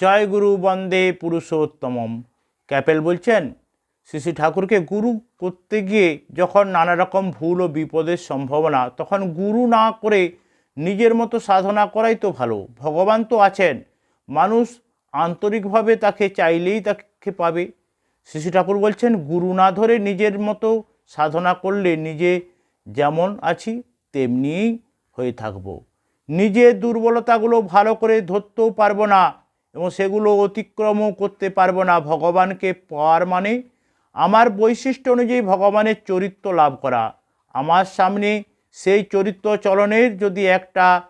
জয় গুরু বন্দে পুরুষোত্তমম। ক্যাপেল বলছেন শ্রী ঠাকুরকে গুরু করতে গিয়ে যখন নানা রকম ভুল ও বিপদের সম্ভাবনা, তখন গুরু না করে নিজের মতো সাধনা করাই তো ভালো। ভগবান তো আছেন, মানুষ আন্তরিকভাবে তাকে চাইলেই তাকে পাবে। শ্রী ঠাকুর বলছেন, গুরু না ধরে নিজের মতো সাধনা করলে নিজে যেমন আছি, তেমনিই হয়ে থাকব। নিজের দুর্বলতাগুলো ভালো করে ধরতেও পারব না। এবং সেগুলো অতিক্রমও করতে পারব না ভগবানকে পাওয়ার মানে আমার বৈশিষ্ট্য অনুযায়ী ভগবানের চরিত্র লাভ করা। আমার সামনে সেই চরিত্র চলনের যদি একটা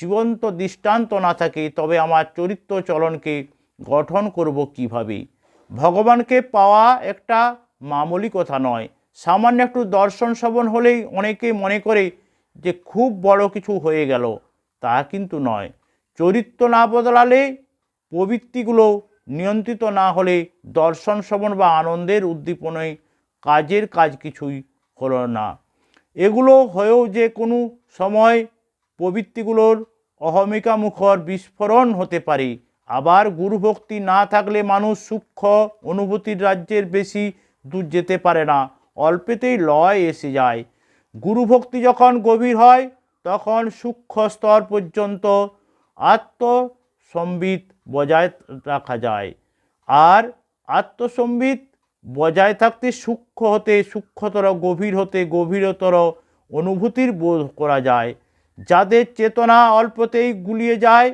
জীবন্ত দৃষ্টান্ত না থাকে, তবে আমার চরিত্র চলনকে গঠন করব কীভাবে? ভগবানকে পাওয়া একটা মামুলি কথা নয়। সামান্য একটু দর্শন শ্রবণ হলেই অনেকে মনে করে যে খুব বড় কিছু হয়ে গেল। তা কিন্তু নয়। চরিত্র না বদলালে প্রবৃত্তিগুলো নিয়ন্ত্রিত না হলে দর্শন শ্রবণ বা আনন্দের উদ্দীপনায় কাজের কাজ কিছুই হলো না। এগুলো হয়েও যে কোনো সময় প্রবৃত্তিগুলোর অহমিকা মুখর বিস্ফোরণ হতে পারে। আবার গুরুভক্তি না থাকলে মানুষ সূক্ষ্ম অনুভূতির রাজ্যের বেশি দূর যেতে পারে না, অল্পেতেই লয় এসে যায়। গুরুভক্তি যখন গভীর হয়, তখন সূক্ষ্ম স্তর পর্যন্ত আত্মসম্বিত বজায় রাখা যায়। আর আত্মসম্বিত বজায় থাকতে সূক্ষ্ম হতে, সূক্ষ্মতর, গভীর হতে, গভীরতর অনুভূতির বোধ করা যায়। যাদের চেতনা অল্পতেই গুলিয়ে যায়,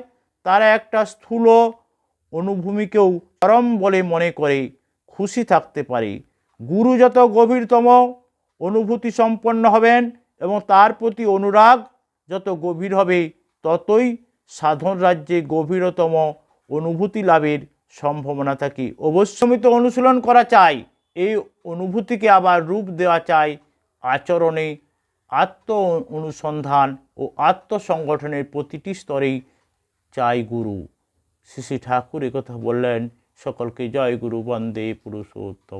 তারা একটা স্থূল অনুভূমিকেও পরম বলে মনে করে, খুশি থাকতে পারে। গুরু যত গভীরতম অনুভূতি সম্পন্ন হবেন এবং তার প্রতি অনুরাগ যত গভীর হবে, ততই সাধন রাজ্যে গভীরতম অনুভূতি লাভের সম্ভাবনা থাকে। অবশ্যমিত অনুশীলন করা চাই, এই অনুভূতিকে আবার রূপ দেওয়া চাই আচরণে। আত্ম অনুসন্ধান ও আত্মসংগঠনের প্রতিটি স্তরেই চাই গুরু। শ্রী ঠাকুর কথা বললেন, সকলকে জয় গুরু, বন্দে পুরুষোত্তম।